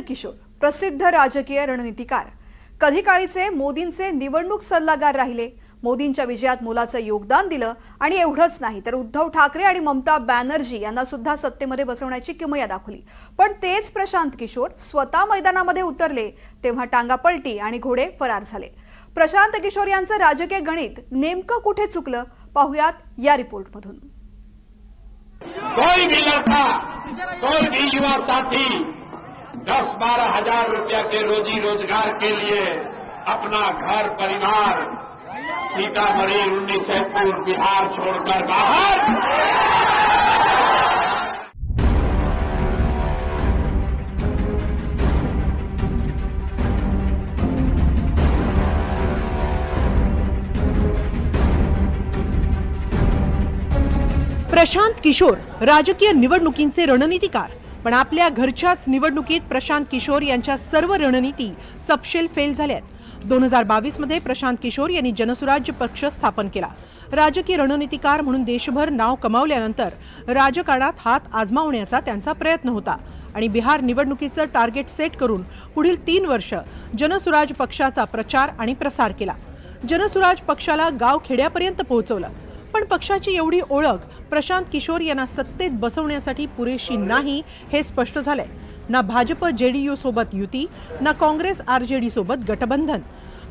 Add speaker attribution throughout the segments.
Speaker 1: किशोर प्रसिद्ध राजकीय रणनीतिकार. कधी काळीचे मोदींचे निवडणूक सल्लागार राहिले. मोदींच्या विजयात मोलाचं योगदान दिलं आणि एवढंच नाही तर उद्धव ठाकरे आणि ममता बॅनर्जी यांना सुद्धा सत्तेमध्ये बसवण्याची किमया दाखवली. पण तेच प्रशांत किशोर स्वतः मैदानामध्ये उतरले तेव्हा टांगा पलटी आणि घोडे फरार झाले. प्रशांत किशोर यांचं राजकीय गणित नेमकं कुठे चुकलं? पाहुयात या रिपोर्टमधून.
Speaker 2: कोई भी लड़का कोई भी युवा साथी दस बारह हजार रुपया के रोजी रोजगार के लिए अपना घर परिवार सीतामढ़ी उन्नीसपुर बिहार छोड़कर बाहर।
Speaker 3: प्रशांत किशोर राजकीय निवडणुकींचे रणनीतिकार। पण आपल्या घरच्याच निवडणुकीत प्रशांत किशोर यांच्या सर्व रणनीती सपशेल फेल झाल्यात दोन हजार बावीसमध्ये प्रशांत किशोर यांनी जनसुराज्य पक्ष स्थापन केला. राजकीय रणनीतिकार म्हणून देशभर नाव कमावल्यानंतर राजकारणात हात आजमावण्याचा त्यांचा प्रयत्न होता. आणि बिहार निवडणुकीचं टार्गेट सेट करून पुढील तीन वर्ष जनसुराज पक्षाचा प्रचार आणि प्रसार केला. जनसुराज पक्षाला गाव खेड्यापर्यंत पोहोचवलं. पण पक्षाची एवढी ओळख प्रशांत किशोर यांना सत्तेत बसवण्यासाठी पुरेशी नाही हे स्पष्ट झालंय. ना भाजप जेडीयू सोबत युती ना काँग्रेस आरजेडी सोबत गठबंधन.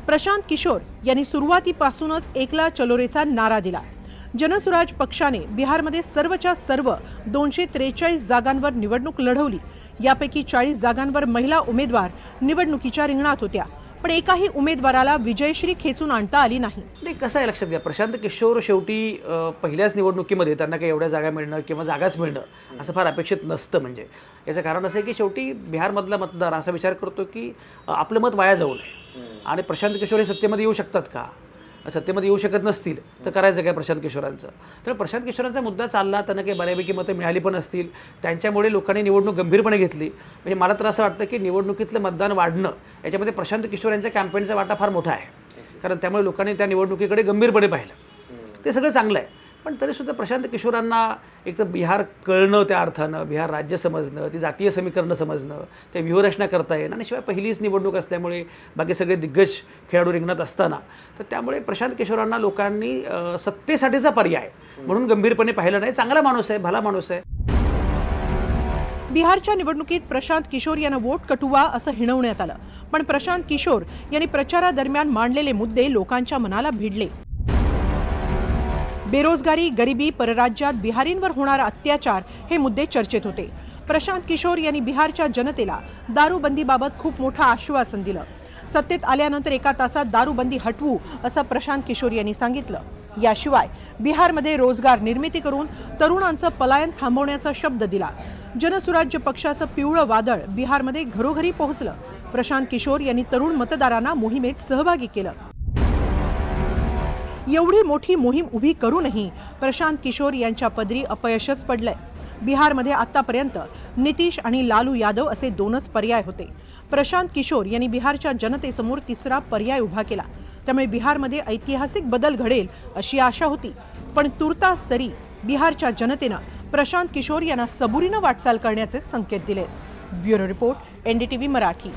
Speaker 3: प्रशांत किशोर यांनी सुरुवातीपासूनच एकला चलोरेचा नारा दिला. जनसुराज पक्षाने बिहारमध्ये सर्वच्या सर्व दोनशे त्रेचाळीस जागांवर निवडणूक लढवली. यापैकी चाळीस जागांवर महिला उमेदवार निवडणुकीच्या रिंगणात होत्या. पण एकाही उमेदवाराला विजयश्री खेचून आणता आली नाही.
Speaker 4: नाही कसं आहे लक्षात घ्या प्रशांत किशोर शेवटी अ, पहिल्याच निवडणुकीमध्ये त्यांना काही एवढ्या जागा मिळणं किंवा जागाच मिळणं असं फार अपेक्षित नसतं म्हणजे. याचं कारण असं आहे की शेवटी बिहारमधला मतदार असा विचार करतो की अ, आपलं मत वाया जाऊ नये. आणि प्रशांत किशोर हे सत्तेमध्ये येऊ शकतात का? सत्तेमध्ये येऊ शकत नसतील तर करायचं काय प्रशांत किशोरांचं? तर प्रशांत किशोरांचा मुद्दा चालला त्यांना काही बऱ्यापैकी मतं मिळाली पण असतील. त्यांच्यामुळे लोकांनी निवडणूक गंभीरपणे घेतली. म्हणजे मला तर असं वाटतं की निवडणुकीतलं मतदान वाढणं याच्यामध्ये प्रशांत किशोर यांच्या कॅम्पेनचा वाटा फार मोठा आहे. कारण त्यामुळे लोकांनी त्या निवडणुकीकडे गंभीरपणे पाहिलं. ते सगळं चांगलं आहे. पण तरीसुद्धा प्रशांत किशोरांना एक तर बिहार कळणं त्या अर्थानं बिहार राज्य समजणं ती जातीय समीकरणं समजणं ते व्यूहरचना करता येणं आणि शिवाय पहिलीच निवडणूक असल्यामुळे बाकी सगळे दिग्गज खेळाडू रिंगणात असताना तर त्यामुळे प्रशांत किशोरांना लोकांनी सत्तेसाठीचा पर्याय म्हणून गंभीरपणे पाहिलं नाही. चांगला माणूस आहे भला माणूस आहे.
Speaker 3: बिहारच्या निवडणुकीत प्रशांत किशोर यांना वोट कटुवा असं हिणवण्यात आलं. पण प्रशांत किशोर यांनी प्रचारादरम्यान मांडलेले मुद्दे लोकांच्या मनाला भिडले. बेरोजगारी गरिबी परराज्यात बिहारींवर होणारा अत्याचार हे मुद्दे चर्चेत होते. प्रशांत किशोर यांनी बिहारच्या जनतेला दारूबंदीबाबत खूप मोठं आश्वासन दिलं. सत्तेत आल्यानंतर एका तासात दारूबंदी हटवू असं प्रशांत किशोर यांनी सांगितलं. याशिवाय बिहारमध्ये रोजगार निर्मिती करून तरुणांचं पलायन थांबवण्याचा शब्द दिला. जनसुराज्य पक्षाचं पिवळं वादळ बिहारमध्ये घरोघरी पोहोचलं. प्रशांत किशोर यांनी तरुण मतदारांना मोहिमेत सहभागी केलं. एवढी मोठी मोहीम उभी करूनही प्रशांत किशोर यांच्या पदरी अपयशच पडलंय. बिहारमध्ये आतापर्यंत नितीश आणि लालू यादव असे दोनच पर्याय होते. प्रशांत किशोर यांनी बिहारच्या जनतेसमोर तिसरा पर्याय उभा केला. त्यामुळे बिहारमध्ये ऐतिहासिक बदल घडेल अशी आशा होती. पण तुर्तास तरी बिहारच्या जनतेनं प्रशांत किशोर यांना सबुरीनं वाटचाल करण्याचे संकेत दिले. Bureau report NDTV Marathi.